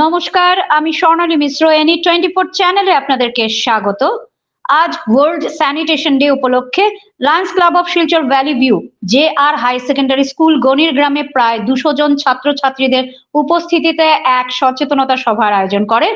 নমস্কার, আমি Swarnali Mishra any twenty four চ্যানেলে আপনাদেরকে স্বাগত। আজ ওয়ার্ল্ড স্যানিটেশন ডে উপলক্ষে Lions Club of Silchar valley view J R high secondary school গনির গ্রামে প্রায় দুশো জন ছাত্রছাত্রীদের উপস্থিতিতে এক সচেতনতা সভার আয়োজন করে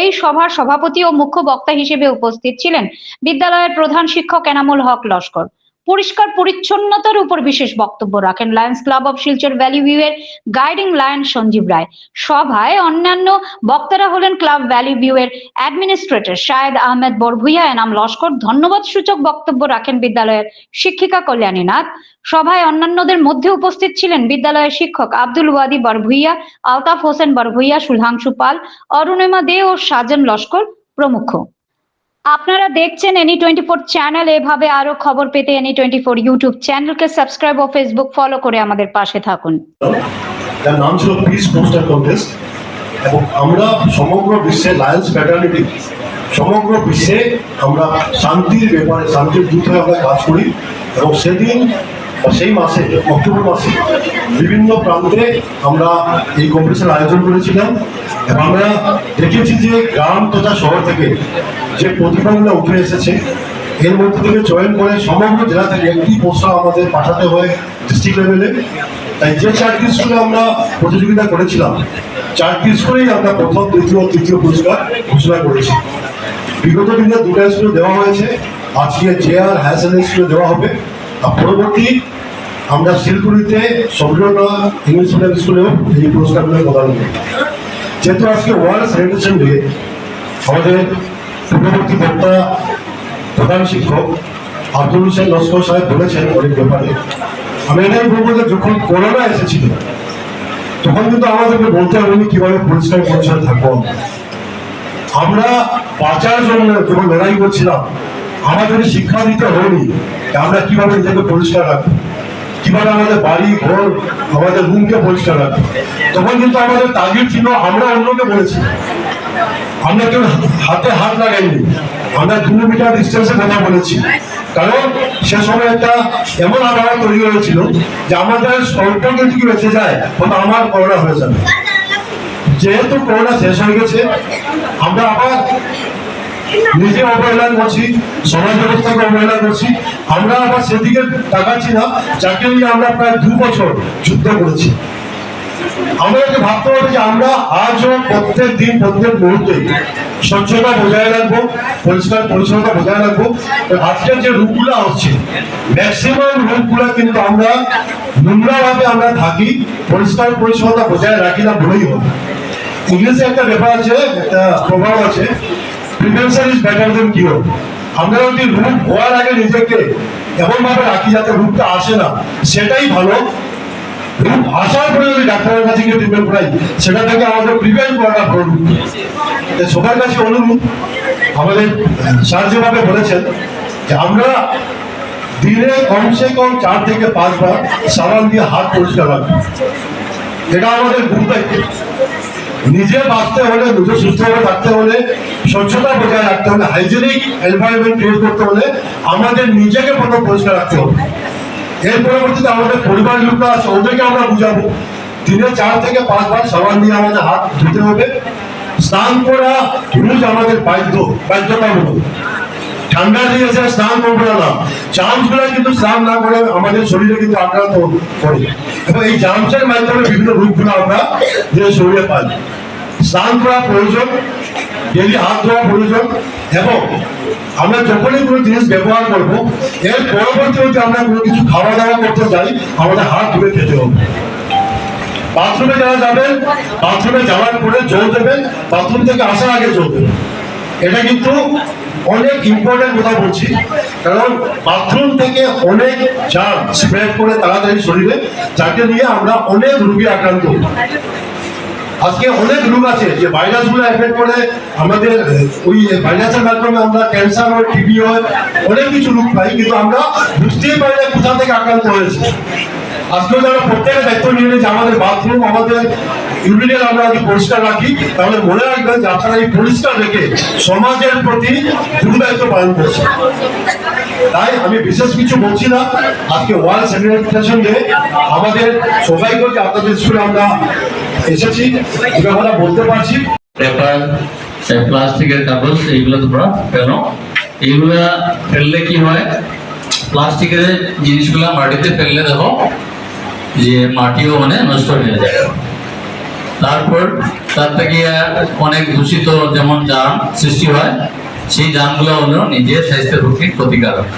এই সভার সভাপতি ও মুখ্য বক্তা হিসেবে উপস্থিত ছিলেন বিদ্যালয়ের প্রধান শিক্ষক এনামুল হক লস্কর। পরিষ্কার পরিচ্ছন্নতার উপর বিশেষ বক্তব্য রাখেন Lions Club of Silchar valley view এর গাইডিং লায়ন সঞ্জীব রায়। সভায় অন্যান্য বক্তারা হলেন ক্লাব ভ্যালি ভিউ এর অ্যাডমিনিস্ট্রেটর শায়েদ আহমেদ বরভুইয়া, এনাম লস্কর, ধন্যবাদ সূচক বক্তব্য রাখেন বিদ্যালয়ের শিক্ষিকা কল্যাণী নাথ। সভায় অন্যান্যদের মধ্যে উপস্থিত ছিলেন বিদ্যালয়ের শিক্ষক আব্দুল ওয়াদি বরভুইয়া, আলতাফ হোসেন বরভুইয়া সুধাংশু পাল, অরুণিমা দে ও সাজন লস্কর প্রমুখ। আপনারা দেখছেন এনি টোয়েন্টি ফোর চ্যানেল এভাবে আরও খবর পেতে এনি টোয়েন্টি ফোর ইউটিউব চ্যানেলকে সাবস্ক্রাইব ও ফেসবুক ফলো করে আমাদের পাশে থাকুন। তার নাম ছিল পিস পোস্টার কন্টেস্ট এবং আমরা সমগ্র বিশ্বে লায়ন্স ফ্যাটার্নিটি সমগ্র বিশ্বে আমরা শান্তির ব্যাপারে, শান্তির যুদ্ধে আমরা কাজ করি এবং সেদিন সেই মাসে, অক্টোবর মাসে বিভিন্ন প্রান্তে আমরা এই কম্পিটিশন আয়োজন করেছিলাম এবং আমরা দেখেছি যে গ্রাম তথা শহর থেকে যে প্রতিভাগুলো উঠে এসেছে, এর মধ্যে থেকে চয়ন করে সমগ্র জেলা থেকে একটি পোস্টার আমাদের পাঠাতে হয় ডিস্ট্রিক্ট লেভেলে তাই যে চারটি স্কুলে আমরা প্রতিযোগিতা করেছিলাম, চারটি স্কুলেই আমরা প্রথম, দ্বিতীয় তৃতীয় পুরস্কার ঘোষণা করেছি। বিগত দিনে দুটো স্কুলে দেওয়া হয়েছে, আজকে জে আর সেকেন্ডারি স্কুলে দেওয়া হবে। পরবর্তী আমরা শিলপুরিতে সম্পূর্ণতা ইংলিশ মিডিয়াম স্কুলেও এই পুরস্কারগুলো প্রদান করি। যেহেতু আজকে ওয়ার্ল্ড স্যানিটেশন ডে আমাদের পূর্ববর্তী বক্তা প্রধান শিক্ষক আব্দুল হোসেন লস্কর সাহেব বলেছেন অনেক ব্যাপারে, আমি এটাই বলব যে যখন করোনা এসেছিল, তখন কিন্তু আমাদেরকে বলতে হবে কীভাবে পরিষ্কার পরিচ্ছন্ন থাকব আমরা। বাঁচার জন্য যখন লড়াই করছিলাম আমাদের শিক্ষা দিতে হয়নি আমরা কীভাবে নিজেকে পরিষ্কার রাখব? কীভাবে আমাদের বাড়ি, ঘর, আমাদের রুমকে পরিষ্কার রাখব? তখন কিন্তু আমাদের তাগিদ ছিল, আমরা অন্যকে বলেছি। আমরা কেউ হাতে হাত লাগাইনি। আমরা দু মিটার ডিস্টেন্সে কথা বলেছি। কারণ সে সময় একটা এমন আবহাওয়া তৈরি হয়েছিল যে আমাদের সম্পর্ক যদি বেঁচে যায় তখন আমার করোনা হয়ে যাবে। যেহেতু করোনা শেষ হয়ে গেছে, আমরা আবার নিজে অবহেলা করছি, সমাজ ব্যবস্থাকে অবহেলা করছি। আমরা আবার সেদিকে তাকাচ্ছি না, যাকে নিয়ে আমরা প্রায় দু বছর যুদ্ধ করেছি। আমাদেরকে ভাবতে হবে যে আমরা আজও প্রত্যেক দিন, প্রত্যেক মুহূর্তে স্বচ্ছতা বজায় রাখব, পরিষ্কার পরিচ্ছন্নতা বজায় রাখব। আজকের যে রূপগুলো আসছে ম্যাক্সিমাম রূপগুলো কিন্তু আমরা নোংরাভাবে আমরা থাকি, পরিষ্কার পরিচ্ছন্নতা বজায় রাখি না বলেই হবে। ইংলিশে একটা ব্যাপার আছে, একটা প্রভাব আছে prevention is better than cure আমরা যদি রূপ হওয়ার আগে নিজেকে এমন ভাবে রাখি যাতে রূপটা আসে না, সেটাই ভালো। রূপ আসার পরে যদি ডাক্তারের কাছে গিয়ে ট্রিটমেন্ট করাই, সেটা থেকে আমাদের প্রিভেন্ট করাটা ভালো সবার কাছে অনুরোধ, আমাদের স্যার যেভাবে বলেছেন যে আমরা দিনে কমসে কম চার থেকে পাঁচবার সাবান দিয়ে হাত পরিষ্কার রাখব এটা আমাদের গুরু দায়িত্ব। নিজে বাঁচতে হলে, নিজে সুস্থভাবে থাকতে হলে, স্বচ্ছতা বজায় রাখতে হলে হাইজেনিক এনভায়রনমেন্ট ক্রিয়েট করতে হলে আমাদের নিজেকে প্রথম পরিষ্কার রাখতে হবে। এর পরবর্তীতে আমাদের পরিবার লোকরা আছে, ওদেরকে আমরা বুঝাবো। দিনে চার থেকে পাঁচবার সাবান দিয়ে আমাদের হাত ধুতে হবে। স্নান করা রুজ আমাদের বাধ্য, বাধ্যতামূলক। ঠান্ডা দিয়েছে স্নান করব না। জামসগুলো কিন্তু স্নান না করে আমাদের শরীরে কিন্তু আক্রান্ত করে। এবং এই জামসের মাধ্যমে বিভিন্ন রোগগুলো আমরা যে শরীরে পাই। স্নান করা প্রয়োজন ডেলি হাত ধোয়া প্রয়োজন, এবং আমরা যখনই কোনো জিনিস ব্যবহার করব, এর পরবর্তী যদি আমরা কোনো কিছু খাওয়া দাওয়া করতে চাই আমাদের হাত ধুয়ে খেতে হবে। বাথরুমে যারা যাবেন, বাথরুমে যাওয়ার পরে জল দেবেন, বাথরুম থেকে আসার আগে জল দেবেন। এটা কিন্তু অনেক ইম্পর্টেন্ট কথা বলছি। কারণ বাথরুম থেকে অনেক জাম স্প্রেড করে তাড়াতাড়ি শরীরে, যাকে নিয়ে আমরা অনেক রোগী আক্রান্ত। আজকে অনেক রোগ আছে যে ভাইরাসগুলো এফেক্ট করে আমাদের ওই ভাইরাসের মাধ্যমে আমরা ক্যান্সার হয় টিবি হয়, অনেক কিছু রোগ পাই, কিন্তু আমরা বুঝতেই পারি না কোথা থেকে আক্রান্ত হয়েছে। আজকে যারা প্রত্যেকের দায়িত্ব নিয়ে নিয়েছে, আমাদের বাথরুম আমাদের ইউরিনের আমরা যদি পরিষ্কার রাখি, তাহলে মনে রাখবেন যে আপনারা এই পরিষ্কার রেখে সমাজের প্রতি গুরুদায়িত্ব পালন করছেন। তাই আমি বিশেষ কিছু বলছি না। আজকে ওয়ার্ল্ড স্যানিটেশন ডে, আমাদের সবাইকে যে আপনাদের স্কুলে আমরা এসেছি ব্যাপারটা বলতে পারছি। পেপার প্লাস্টিকের কাগজ, এইগুলো তোমরা ফেলো। এইগুলা ফেললে কি হয়? প্লাস্টিকের জিনিসগুলো মাটিতে ফেললে দেখো, যে মাটিও মানে নষ্ট হয়ে যায়। তারপর তার থেকে অনেক দূষিত যেমন জাম সৃষ্টি হয়, সেই জামগুলো হলো নিজের স্বাস্থ্যের পক্ষে ক্ষতিকারক।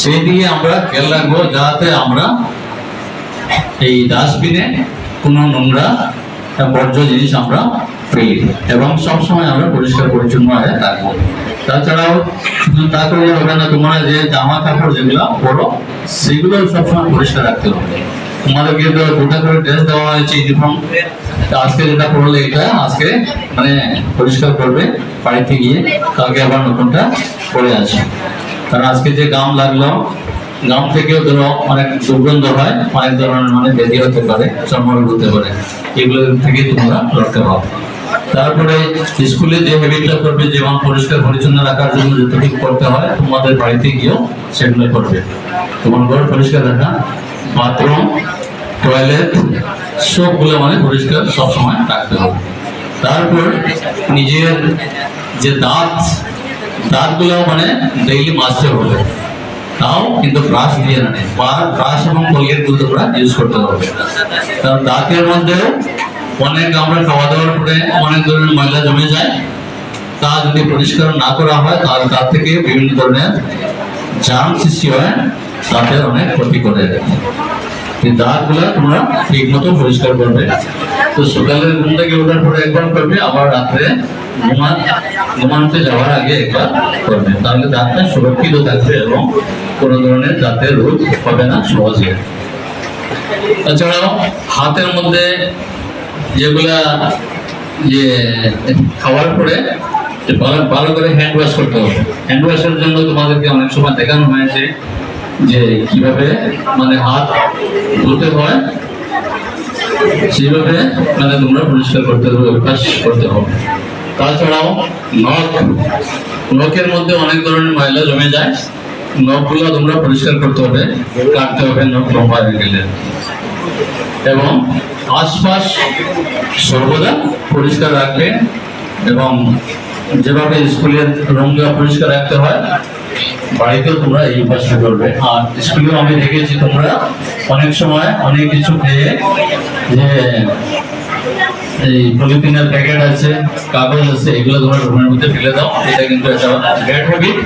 সেই দিকে আমরা খেয়াল রাখব যাতে আমরা এই ডাস্টবিনে কোনো নোংরা বর্জ্য জিনিস আমরা ফেলি এবং সবসময় আমরা পরিষ্কার পরিচ্ছন্ন হয়ে থাকব। তাছাড়াও শুধু তা করলে হবে না, তোমরা যে জামা কাপড় যেগুলো পরো, সেগুলো সবসময় পরিষ্কার রাখতে হবে। তোমাদেরকে তো দুটা করে ড্রেস দেওয়া হয়েছে ইউনিফর্ম আজকে যেটা পরলে এটা, আজকে মানে পরিষ্কার করবে বাড়িতে গিয়ে। কালকে আবার নতুনটা পরে আসবে। কারণ আজকে যে গাম লাগল, গাম থেকেও ধরো অনেক দুর্গন্ধ হয়, অনেক ধরনের মানে ব্যাধি হতে পারে, চর্মরোগ হতে পারে। এগুলো থেকে তোমরা রক্ষা পাবে তারপরে স্কুলে যে হ্যাবিটটা করবে যেমন পরিষ্কার পরিচ্ছন্ন রাখার জন্য যতটুকু করতে হয়, তোমাদের বাড়িতে গিয়েও সেগুলো করবে। তোমার ঘর পরিষ্কার রাখা। বাথরুম টয়লেট সবগুলো মানে পরিষ্কার সবসময় রাখতে হবে। তারপর নিজের যে দাঁত, দাঁতগুলো মানে ডেইলি মাজতে হবে। তাও কিন্তু ব্রাশ দিয়ে না। বা ব্রাশ এবং কলগেটগুলো তোমরা ইউজ করতে হবে। কারণ দাঁতের মধ্যে অনেক আমরা খাওয়া দাওয়ার পরে অনেক ধরনের ময়লা জমে যায়। তা যদি পরিষ্কার না করা হয়, তাহলে তার থেকে বিভিন্ন ধরনের জাম সৃষ্টি হয় তাদের অনেক ক্ষতি করে। এই দাঁতগুলো তোমরা ঠিক মতো পরিষ্কার করবে। তো সকালে ঘুম থেকে ওঠার পরে একবার করবে, আবার রাত্রে ঘুমান ঘুমানোতে যাওয়ার আগে একবার করবে। তাহলে দাঁতটা সুরক্ষিত থাকবে এবং কোনো ধরনের দাঁতের রোগ হবে না, সহজে। তাছাড়াও হাতের মধ্যে যেগুলা যে খাওয়ার পরে ভালো ভালো করে হ্যান্ড ওয়াশ করতে হবে। হ্যান্ড ওয়াশের জন্য তোমাদেরকে অনেক সময় দেখানো হয়েছে। যে কীভাবে মানে হাত ধুতে হয়, সেইভাবে মানে তোমরা পরিষ্কার করতে হবে, অভ্যাস করতে হবে। তাছাড়াও নখ, নখের মধ্যে অনেক ধরনের ময়লা জমে যায়। নখগুলো তোমরা পরিষ্কার করতে হবে, কাটতে হবে নখ লম্বা হয়ে গেলে। এবং আশপাশ সর্বদা পরিষ্কার রাখবে এবং যেভাবে স্কুলের রুমগুলো পরিষ্কার রাখতে হয় বাড়িতেও তোমরা এই উপাসটা করবে। আর স্কুলেও আমি দেখেছি তোমরা অনেক সময় অনেক কিছু খেয়ে যে এই পলিথিনের প্যাকেট আছে, কাগজ আছে, এগুলো তোমরা রুমের মধ্যে ফেলে দাও। এটা কিন্তু একটা ব্যাড হ্যাবিট